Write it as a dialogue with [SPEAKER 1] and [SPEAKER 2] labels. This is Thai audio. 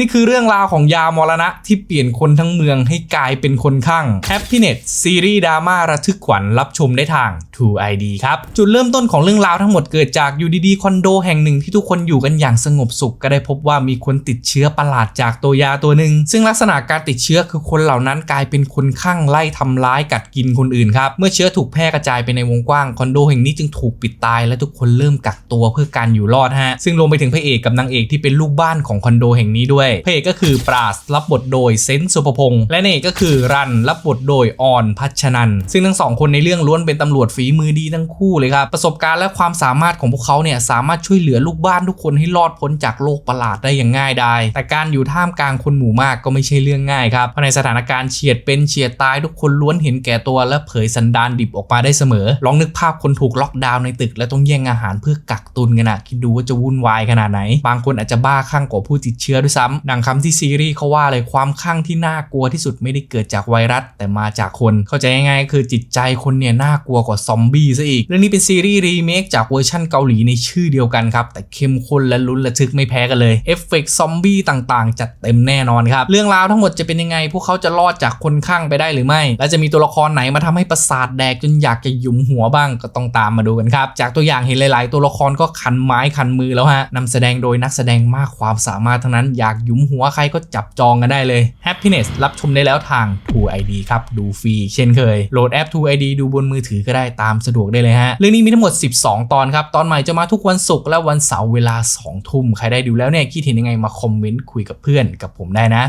[SPEAKER 1] นี่คือเรื่องราวของยามรณะที่เปลี่ยนคนทั้งเมืองให้กลายเป็นคนข้าง Happiness ซีรีส์ดราม่าระทึกขวัญรับชมได้ทาง True ID ครับ จุดเริ่มต้นของเรื่องราวทั้งหมดเกิดจากอยู่ดีๆคอนโดแห่งหนึ่งที่ทุกคนอยู่กันอย่างสงบสุข ก็ได้พบว่ามีคนติดเชื้อประหลาดจากตัวยาตัวหนึ่งซึ่งลักษณะการติดเชื้อคือคนเหล่านั้นกลายเป็นคนข้างไล่ทำร้ายกัดกินคนอื่นครับเมื่อเชื้อถูกแพร่กระจายไปในวงกว้างคอนโดแห่งนี้จึงถูกปิดตายและทุกคนเริ่มกักตัวเพื่อการอยู่รอดฮะซึ่งรวมไปถึงพระเอกกับนางเอกที่เป็นลูกบ้านของคอนโดแห่งนี้ด้วยพระเอกก็คือปราศรับบทโดยเซนสุภพงษ์และนางเอกก็คือรันรับบทโดยออนพัชนัน ซึ่งทั้งสองคนในเรื่องล้วนเป็นตำรวจฝีมือดีทั้งคู่เลยครับ ประสบการณ์และความสามารถของพวกเขาเนี่ยสามารถช่วยเหลือลูกบ้านทุกคนให้รอดพ้นจากโรคประหลาดได้อย่างง่ายดายแต่การอยู่ท่ามกลางคนหมู่มากก็ไม่ใช่เรื่องง่ายครับเพราะในสถานการณ์เฉียดเป็นเฉียดตายทุกคนล้วนเห็นแก่ตัวและเผยสันดานดิบออกมาได้เสมอ ลองนึกภาพคนถูกล็อกดาวน์ในตึกและต้องแย่งอาหารเพื่อกักตุนกันนะคิดดูว่าจะวุ่นวายขนาดไหน บางคนอาจจะบ้าคลั่งกว่าผู้ติดเชื้อด้วยซ้ำดังคำที่ซีรีส์เขาว่าเลยความคลั่งที่น่ากลัวที่สุดไม่ได้เกิดจากไวรัส แต่มาจากคน เข้าใจง่ายๆคือจิตใจคนเนี่ยน่ากลัวกว่าซอมบี้ซะอีก เรื่องนี้เป็นซีรีส์รีเมคจากเวอร์ชั่นเกาหลีในชื่อเดียวกันครับ แต่เข้มข้นและลุ้นระทึกไม่แพ้กันเลยเอฟเฟกต์ซอมบี้ต่างๆ จัดเต็มแน่นอนครับ เรื่องราวทั้งหมดจะเป็นยังไง พวกเขาจะรอดจากคนข้างไปได้หรือไม่ และจะมีตัวละครไหนมาทำให้ประสาทแดกจนอยากจะหยุมหัวบ้างก็ต้องตามมาดูกันครับ จากตัวอย่างเห็นหลาย ๆ ตัวละครก็คันไม้คันมือแล้วฮะนำแสดงโดยนักแสดงมากความสามารถทั้งนั้นอยากหยุมหัวใครก็จับจองกันได้เลย Happiness รับชมได้แล้วทาง True ID ครับ ดูฟรีเช่นเคย โหลดแอป True ID ดูบนมือถือก็ได้ตามสะดวกได้เลยฮะ เรื่องนี้มีทั้งหมด 12 ตอนครับ ตอนใหม่จะมาทุกวันศุกร์และวันเสาร์เวลา 2 ทุ่ม ใครได้ดูแล้วเนี่ยคิดเห็นยังไงมาคอมเมนต์คุยกับเพื่อนกับผมได้นะ